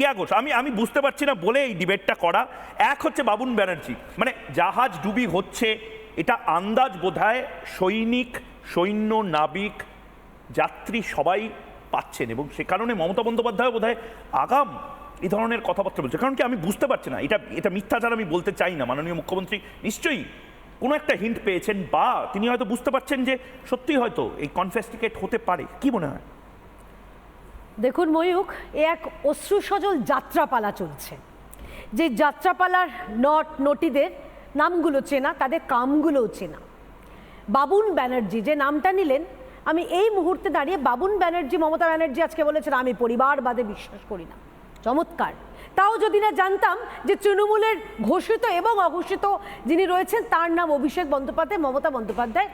কেয়া ঘোষ আমি আমি বুঝতে পারছি না বলে এই ডিবেটটা করা। এক হচ্ছে বাবুন ব্যানার্জি। মানে জাহাজ ডুবি হচ্ছে, এটা আন্দাজ বোধহয় সৈনিক, সৈন্য, নাবিক, যাত্রী সবাই পাচ্ছেন এবং সে কারণে মমতা বন্দ্যোপাধ্যায় বোধহয় আগাম এই ধরনের কথাবার্তা বলছে। কারণ কি আমি বুঝতে পারছি না, এটা এটা মিথ্যাচার আমি বলতে চাই না। মাননীয় মুখ্যমন্ত্রী নিশ্চয়ই কোনো একটা হিন্ট পেয়েছেন বা তিনি হয়তো বুঝতে পারছেন যে সত্যি হয়তো এই কনফেস্টিকেট হতে পারে। কি মনে হয়? দেখুন ময়ূক এ এক অশ্রু সজল যাত্রাপালা চলছে। যে যাত্রাপালার নট, নটিদের নামগুলো চেনা, তাদের কামগুলোও চেনা। বাবুন ব্যানার্জি যে নামটা নিলেন, আমি এই মুহূর্তে দাঁড়িয়ে বাবুন ব্যানার্জি, মমতা ব্যানার্জি আজকে বলেছেন, আমি পরিবারবাদে বিশ্বাস করি না। চমৎকার। তাও যদি না জানতাম যে তৃণমূলের ঘোষিত এবং অঘোষিত যিনি রয়েছেন, তার নাম অভিষেক বন্দ্যোপাধ্যায়, মমতা বন্দ্যোপাধ্যায়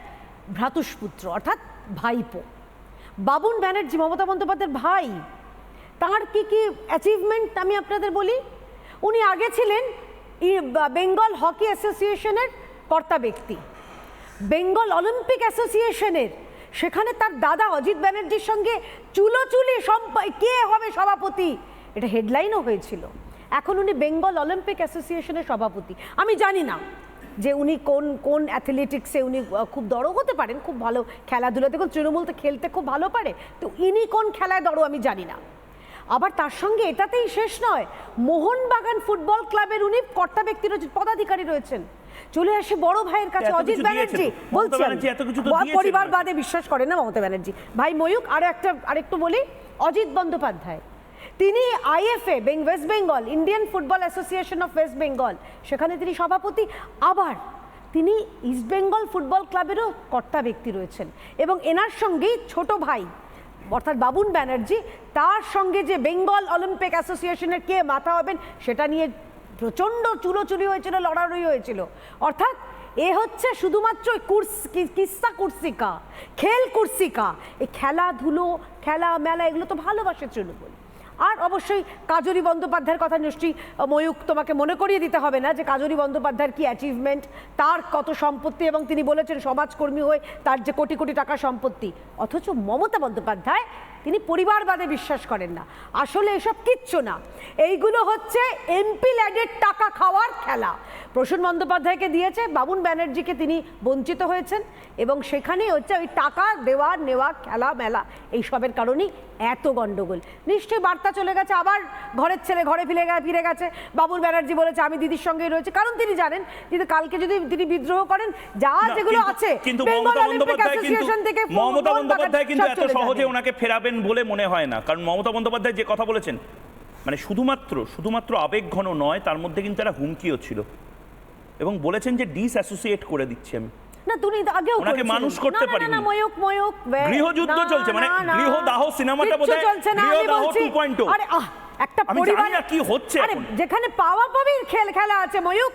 ভ্রাতুষ্পুত্র, অর্থাৎ ভাইপো। বাবুন ব্যানার্জি, মমতা বন্দ্যোপাধ্যায়ের ভাই। তার কি কি অ্যাচিভমেন্ট আমি আপনাদের বলি? উনি আগে ছিলেন বেঙ্গল হকি অ্যাসোসিয়েশনের কর্তা ব্যক্তি। বেঙ্গল অলিম্পিক অ্যাসোসিয়েশনের, সেখানে তার দাদা অজিত ব্যানার্জির সঙ্গে চুলোচুলি সম্প- কে হবে সভাপতি? এটা হেডলাইনও হয়েছিল। এখন উনি বেঙ্গল অলিম্পিক অ্যাসোসিয়েশনের সভাপতি। আমি জানি না। যে উনি কোন কোন অ্যাথলেটিক্সে উনি খুব দড়ো হতে পারেন খুব ভালো খেলাধুলা দেখুন তৃণমূল তো খেলতে খুব ভালো পারে তো ইনি কোন খেলায় দড়ো আমি জানি না আবার তার সঙ্গে এটাতেই শেষ নয় মোহনবাগান ফুটবল ক্লাবের উনি কর্তা ব্যক্তি রয়েছেন পদাধিকারী রয়েছেন চলে আসে বড় ভাইয়ের কাছে অজিত ব্যানার্জি দিয়েছেন। মমতা বলছি আমি। ব্যানার্জি এত কিছু তো ব- দিয়েছেন। পরিবারবাদে বিশ্বাস করেন না মমতা ব্যানার্জি ভাই ময়ূক আরও একটা আরেকটু বলি অজিত বন্দ্যোপাধ্যায় তিনি আইএফএ, বেং, West Bengal, Indian football association of West Bengal. সেখানে তিনি সভাপতি। আবার তিনি ইস্ট বেঙ্গল ফুটবল ক্লাবেরও কর্তা ব্যক্তি রয়েছেন। এবং এনার সঙ্গেই ছোট ভাই, অর্থাৎ বাবুন ব্যানার্জি, তার সঙ্গে যে বেঙ্গল অলিম্পিক অ্যাসোসিয়েশনের কে মাথা হবেন, সেটা নিয়ে প্রচণ্ড চুলোচুরি হয়েছিল লড়াড়ি হয়েছিল। অর্থাৎ এ হচ্ছে শুধুমাত্র কুর্স, কি- কিস্সা কুর্সিকা, খেল কুর্সিকা। এই খেলাধুলো খেলা মেলা এগুলো তো ভালোবাসে তৃণমূল। আর অবশ্যই কাজরি বন্দ্যোপাধ্যায়ের কথা নিশ্চয়ই ময়ূক তোমাকে মনে করিয়ে দিতে হবে না যে কাজরি বন্দ্যোপাধ্যায়ের কি অ্যাচিভমেন্ট তার কত সম্পত্তি এবং তিনি বলেছেন সমাজকর্মী হয়ে তার যে কোটি কোটি টাকা সম্পত্তি। অথচ মমতা বন্দ্যোপাধ্যায় তিনি পরিবারবাদে বিশ্বাস করেন না। আসলে এসব কিচ্ছু না। এইগুলো হচ্ছে এমপি ল্যাডের টাকা খাওয়ার খেলা। প্রসূন বন্দ্যোপাধ্যায়কে দিয়েছে বাবুন ব্যানার্জিকে তিনি বঞ্চিত হয়েছেন এবং সেখানেই হচ্ছে ওই টাকা দেওয়া নেওয়া খেলা মেলা এইসবের কারণেই এত গণ্ডগোল। নিশ্চয়ই বার্তা চলে গেছে আবার ঘরের ছেলে ঘরে ফিরে ফিরে গেছে। বাবুল ব্যানার্জি বলেছে আমি দিদির সঙ্গেই রয়েছে। কারণ তিনি জানেন কিন্তু কালকে যদি তিনি বিদ্রোহ করেন যা যেগুলো আছে কিন্তু মমতা বন্দ্যোপাধ্যায় কিন্তু মমতা বন্দ্যোপাধ্যায় কিন্তু এত সহজে ওনাকে ফেরাবেন বলে মনে হয় না। কারণ মমতা বন্দ্যোপাধ্যায় যে কথা বলেছেন মানে শুধুমাত্র শুধুমাত্র আবেগঘন নয় তার মধ্যে কিন্তু একটা হুমকিও ছিল। এবং বলেছেন যে ডিস অ্যাসোসিয়েট করে দিচ্ছি আমি। না তুমি আগেও ওনাকে মানুষ করতে না, না, পারিনি। ময়ূক ময়ূক গৃহযুদ্ধ চলছে, মানে গৃহদাহ সিনেমাটা বোধহয় গৃহদাহ। 2.0 আরে একটা পরিবার কি হচ্ছে আরে যেখানে পাওয়া পাবির খেল খেলা আছে ময়ূক।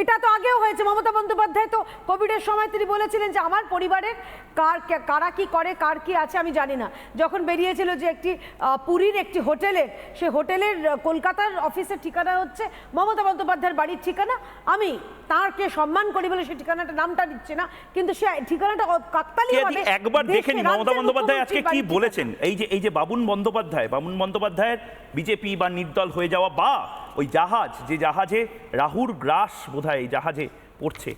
এটা তো আগেও হয়েছে মমতা বন্দ্যোপাধ্যায় তো কোভিডের সময় তিনি বলেছিলেন যে আমার পরিবারের কার কারা কি করে কার কি আছে আমি জানি না। যখন বেরিয়েছিল যে একটি পুরীর একটি হোটেলের সে হোটেলের কলকাতার অফিসের ঠিকানা হচ্ছে মমতা বন্দ্যোপাধ্যায়ের বাড়ির ঠিকানা। আমি তারকে সম্মান করি বলে সে ঠিকানাটা নামটা দিচ্ছে না কিন্তু সে ঠিকানাটা কাকতালি কে একবার দেখে নি মমতা বন্দ্যোপাধ্যায় আজকে কি বলেছেন? এই যে এই যে বাবুন বন্দ্যোপাধ্যায় বাবুন বন্দ্যোপাধ্যায়ের বিজেপি বা নির্দল হয়ে যাওয়া বা ওই জাহাজ, যে জাহাজে রাহুর গ্রাস বোধহয় এই জাহাজে পড়ছে।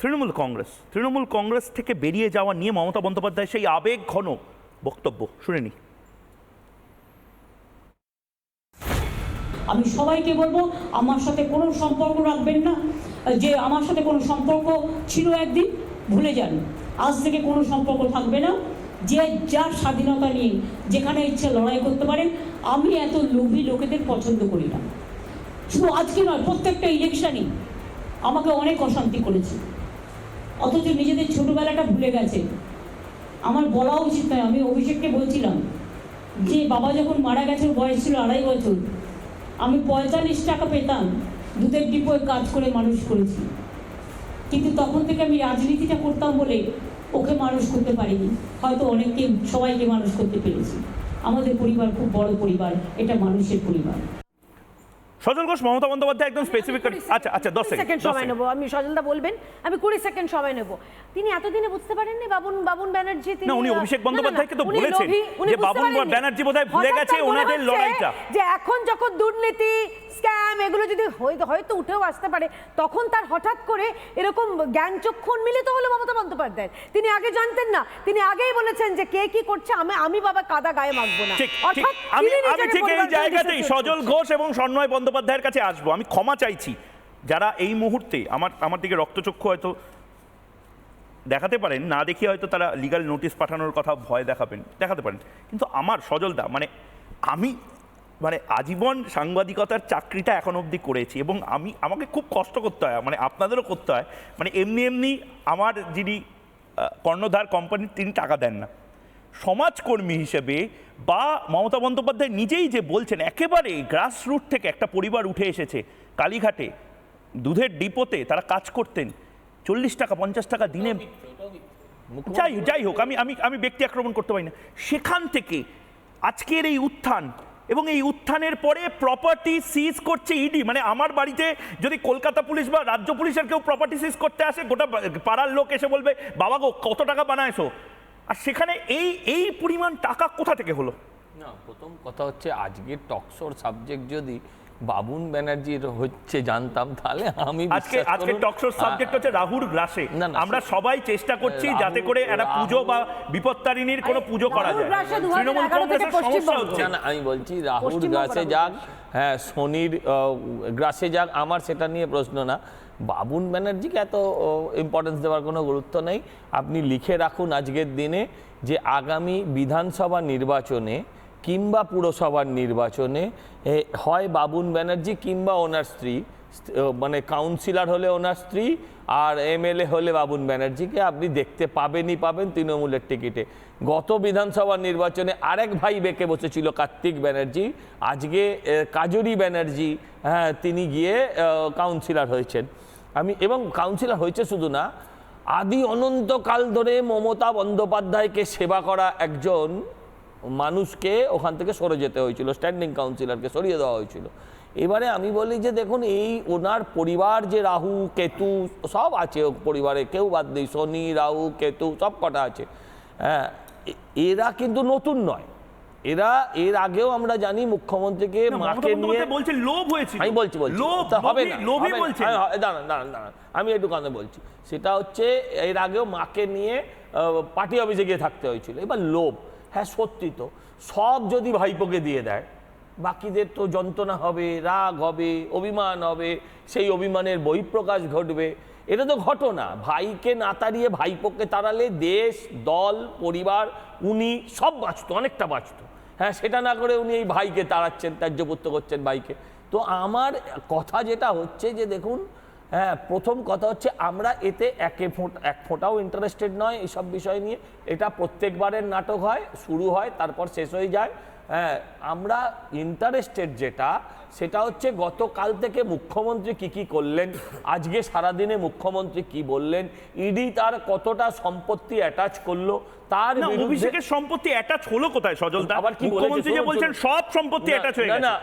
তৃণমূল কংগ্রেস তৃণমূল কংগ্রেস থেকে বেরিয়ে যাওয়া নিয়ে মমতা বন্দ্যোপাধ্যায় সেই আবেগ ঘন বক্তব্য। শুনে নি। আমি সবাইকে বলব, আমার সাথে কোনো সম্পর্ক রাখবেন না। যে আমার সাথে কোনো সম্পর্ক ছিল একদিন, ভুলে যান। আজ থেকে কোনো সম্পর্ক থাকবে না। যে যার স্বাধীনতা নিয়ে যেখানে ইচ্ছে লড়াই করতে পারেন আমি এত লোভী লোকেদের পছন্দ করি না। শুধু আজকে নয়, প্রত্যেকটা ইলেকশনই আমাকে অনেক অশান্তি করেছে। অথচ নিজেদের ছোটোবেলাটা ভুলে গেছে। আমার বলা উচিত নয়, আমি অভিষেককে বলছিলাম যে, বাবা যখন মারা গেছে বয়স ছিল আড়াই বছর, আমি পঁয়তাল্লিশ টাকা পেতাম, দুধের ডিপোয় কাজ করে মানুষ করেছি। কিন্তু তখন থেকে আমি রাজনীতিটা করতাম বলে ওকে মানুষ করতে পারিনি। হয়তো অনেককে, সবাইকে মানুষ করতে পেরেছি। আমাদের পরিবার খুব বড় পরিবার, এটা মানুষের পরিবার। সজল ঘোষ মমতা বন্দ্যোপাধ্যায় একদম স্পেসিফিক আচ্ছা আচ্ছা দশ সেকেন্ড সময় নেব। আমি সজলদা বলবেন আমি কুড়ি সেকেন্ড সময় নেব। তিনি এতদিনে বুঝতে পারেননি বাবুন বাবুন ব্যানার্জি তিনি না, উনি অভিষেক বন্দ্যোপাধ্যায়কে তো বলেছেন যে বাবুন ব্যানার্জি বোধহয় ভুলে গেছে ওনাদের লড়াইটা। যে এখন যখন দুর্নীতি স্ক্যাম এগুলো যদি হয়তো উঠেও আসতে পারে তখন তার হঠাৎ করে এরকম জ্ঞান চক্ষু মিলিত হলো মমতা বন্দ্যোপাধ্যায়। তিনি আগে জানতেন না তিনি আগেই বলেছেন যে কে কি করছে আমি আমি বাবা কাদা গায়ে মাখবো না। অর্থাৎ আমি আমি ঠিক এই জায়গাতেই সজল ঘোষ এবং সন্ময় বন্দ্যোপাধ্যায়ের কাছে আসব, আমি ক্ষমা চাইছি। যারা এই মুহূর্তে আমার আমার দিকে রক্তচক্ষু হয়তো দেখাতে পারেন, না দেখি হয়তো তারা লিগাল নোটিশ পাঠানোর কথা ভয় দেখাবেন, দেখাতে পারেন। কিন্তু আমার সজলদা মানে আমি মানে আজীবন সাংবাদিকতার চাকরিটা এখন অবধি করেছি এবং আমি, আমাকে খুব কষ্ট করতে হয় মানে আপনাদেরও করতে হয়। মানে এমনি এমনি আমার যিনি কর্ণধার কোম্পানি তিনি টাকা দেন না। সমাজকর্মী হিসেবে বা মমতা বন্দ্যোপাধ্যায় নিজেই যে বলছেন, একেবারে গ্রাসরুট থেকে একটা পরিবার উঠে এসেছে কালীঘাটে, দুধের ডিপোতে তারা কাজ করতেন। চল্লিশ টাকা, পঞ্চাশ টাকা দিনে যাই যাই হোক, আমি আমি আমি ব্যক্তি আক্রমণ করতে পারি না। সেখান থেকে আজকের এই উত্থান এবং এই উত্থানের পরে প্রপার্টি সিজ করছে ইডি মানে আমার বাড়িতে যদি কলকাতা পুলিশ বা রাজ্য পুলিশের কেউ প্রপার্টি সিজ করতে আসে, গোটা পাড়ার লোক এসে বলবে, বাবা গো, কত টাকা বানায়ছো? আর সেখানে এই এই পরিমাণ টাকা কোথা থেকে হলো? না, প্রথম কথা হচ্ছে, আজকের টকশোর সাবজেক্ট যদি বাবুন ব্যানার্জির হচ্ছে জানতাম তাহলে আমি আজকে আজকে টকশোর সাবজেক্ট হচ্ছে রাহুর গ্রাসে। আমরা সবাই চেষ্টা করছি যাতে করে একটা পুজো বা বিপত্তারিণীর কোনো পুজো করা যায়। তৃণমূল থেকে কংগ্রেসের সমস্যা হচ্ছে। না আমি বলছি রাহুল পশ্চিমবঙ্গ গ্রাসে যাক হ্যাঁ শনির গ্রাসে যাক আমার সেটা নিয়ে প্রশ্ন না। বাবুন ব্যানার্জিকে এত ইম্পর্টেন্স দেওয়ার কোনো গুরুত্ব নেই। আপনি লিখে রাখুন আজকের দিনে যে আগামী বিধানসভা নির্বাচনে কিংবা পুরসভার নির্বাচনে হয় বাবুন ব্যানার্জি কিংবা ওনার স্ত্রী মানে কাউন্সিলর হলে ওনার স্ত্রী আর এমএলএ হলে বাবুন ব্যানার্জিকে আপনি দেখতে পাবেনই পাবেন তৃণমূলের টিকিটে। গত বিধানসভা নির্বাচনে আরেক ভাই বেঁকে বসেছিল কার্তিক ব্যানার্জি। আজকে কাজরি ব্যানার্জি হ্যাঁ তিনি গিয়ে কাউন্সিলর হয়েছেন। আমি, এবং কাউন্সিলর হয়েছে শুধু না, আদি অনন্তকাল ধরে মমতা বন্দ্যোপাধ্যায়কে সেবা করা একজন মানুষকে ওখান থেকে সরে যেতে হয়েছিল স্ট্যান্ডিং কাউন্সিলরকে সরিয়ে দেওয়া হয়েছিল। এবারে আমি বলি যে দেখুন এই ওনার পরিবার যে রাহু কেতু সব আছে পরিবারে কেউ বাদ নেই শনি রাহু কেতু সব কটা আছে। হ্যাঁ এরা কিন্তু নতুন নয়। এরা এর আগেও আমরা জানি মুখ্যমন্ত্রীকে মাকে নিয়ে বলছেন লোভ হয়েছে আমি বলছি বলছি। লোভ হবে না। লোভী হবে না। বলছেন। আমি- হয়, দাঁড়ান দাঁড়ান দাঁড়ান। আমি একটু কথা বলছি। সেটা হচ্ছে এর আগেও মাকে নিয়ে পার্টি অফিসে গিয়ে থাকতে হয়েছিল। এবার লোভ। হ্যাঁ সত্যি তো। সব যদি ভাইপোকে দিয়ে দেয়, বাকিদের তো যন্ত্রণা হবে, রাগ হবে, অভিমান হবে, সেই অভিমানের বহিঃপ্রকাশ ঘটবে। এটা তো ঘটনা। ভাইকে না তাড়িয়ে ভাইপোকে তাড়ালে দেশ, দল, পরিবার, উনি সব বাঁচত, অনেকটা বাঁচত। হ্যাঁ সেটা না করে উনি এই ভাইকে তাড়াচ্ছেন, ত্যায্যপুত্র করছেন ভাইকে। তো আমার কথা যেটা হচ্ছে যে, দেখুন হ্যাঁ প্রথম কথা হচ্ছে আমরা এতে একে ফোঁটা এক ফোঁটাও ইন্টারেস্টেড নয় এইসব বিষয় নিয়ে। এটা প্রত্যেকবারের নাটক হয়, শুরু হয়, তারপর শেষ হয়ে যায়। হ্যাঁ আমরা ইন্টারেস্টেড যেটা সেটা হচ্ছে গতকাল থেকে মুখ্যমন্ত্রী কি কি করলেন আজকে সারাদিনে মুখ্যমন্ত্রী কি বললেন ইডি তার কতটা সম্পত্তি অ্যাটাচ করল তার অভিষেকের সম্পত্তি অ্যাটাচ হলো কোথায় সজল আবার কি? মুখ্যমন্ত্রী যে বলছেন সব সম্পত্তি অ্যাটাচ হয়ে না, গেছে। না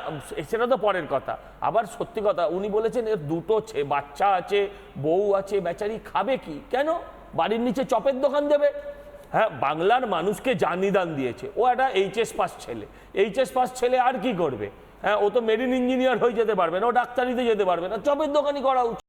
সেটা তো পরের কথা। আবার সত্যি কথা উনি বলেছেন এর দুটো ছে- বাচ্চা আছে বউ আছে বেচারি খাবে কি? কেন? বাড়ির নিচে চপের দোকান দেবে? হ্যাঁ বাংলার মানুষকে জানিদান দিয়েছে। ও একটা এইচএস পাস ছেলে। এইচএস পাস ছেলে আর কি করবে? হ্যাঁ ও তো মেরিন ইঞ্জিনিয়ার হয়ে যেতে পারবে না, ও ডাক্তারিতে যেতে পারবে না, চপের দোকানই করা উচিত।